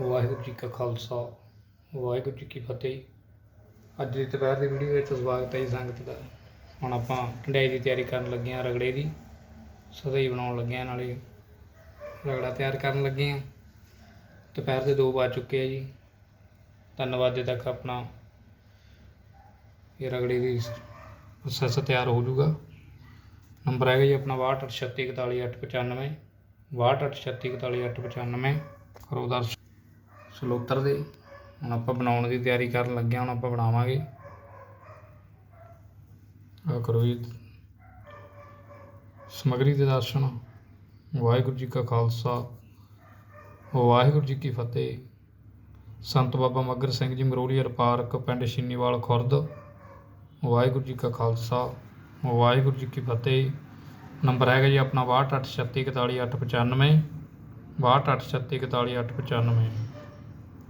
ਵਾਹਿਗੁਰੂ ਜੀ ਕਾ ਖਾਲਸਾ, ਵਾਹਿਗੁਰੂ ਜੀ ਕੀ ਫਤਿਹ। ਅੱਜ ਦੀ ਦੁਪਹਿਰ ਦੀ ਵੀਡੀਓ ਵਿੱਚ ਸਵਾਗਤ ਹੈ ਜੀ ਸੰਗਤ ਦਾ। ਹੁਣ ਆਪਾਂ ਢੰਡਾਈ ਦੀ ਤਿਆਰੀ ਕਰਨ ਲੱਗੇ ਹਾਂ ਰਗੜੇ ਦੀ। ਸਦਈ ਬਣਾਉਣ ਲੱਗੇ ਹਾਂ, ਨਾਲੇ ਰਗੜਾ ਤਿਆਰ ਕਰਨ ਲੱਗੇ ਹਾਂ। ਦੁਪਹਿਰ ਦੇ 2 ਵੱਜ ਚੁੱਕੇ ਆ ਜੀ। ਧੰਨਵਾਦ ਵਜੇ ਤੱਕ ਆਪਣਾ ਇਹ ਰਗੜੇ ਦੀ ਪ੍ਰੋਸੈਸ ਤਿਆਰ ਹੋ ਜਾਊਗਾ। ਨੰਬਰ ਹੈਗਾ ਜੀ ਆਪਣਾ 623641 623641 ਕਰੋ ਦਰਸ਼ਨ। ਸਲੋਤਰ ਦੇ ਹੁਣ ਆਪਾਂ ਬਣਾਉਣ ਦੀ ਤਿਆਰੀ ਕਰਨ ਲੱਗੇ ਹੁਣ ਆਪਾਂ ਬਣਾਵਾਂਗੇ। ਆ ਕਰੋ ਜੀ। ਸਮਗਰੀ ਦੇ ਦਰਸ਼ਨ। ਵਾਹਿਗੁਰੂ ਜੀ ਕਾ ਖਾਲਸਾ। ਵਾਹਿਗੁਰੂ ਜੀ ਕੀ ਫਤਿਹ। ਸੰਤ ਬਾਬਾ ਮੱਗਰ ਸਿੰਘ ਜੀ ਮਰੋਲੀਅਰ ਪਾਰਕ, ਪਿੰਡ ਛੀਨੀਵਾਲ, ਖੁਰਦ। ਵਾਹਿਗੁਰੂ ਜੀ ਕਾ ਖਾਲਸਾ। ਵਾਹਿਗੁਰੂ ਜੀ ਕੀ ਫਤਿਹ। ਨੰਬਰ ਹੈਗਾ ਜੀ ਆਪਣਾ 6286418895 6286418895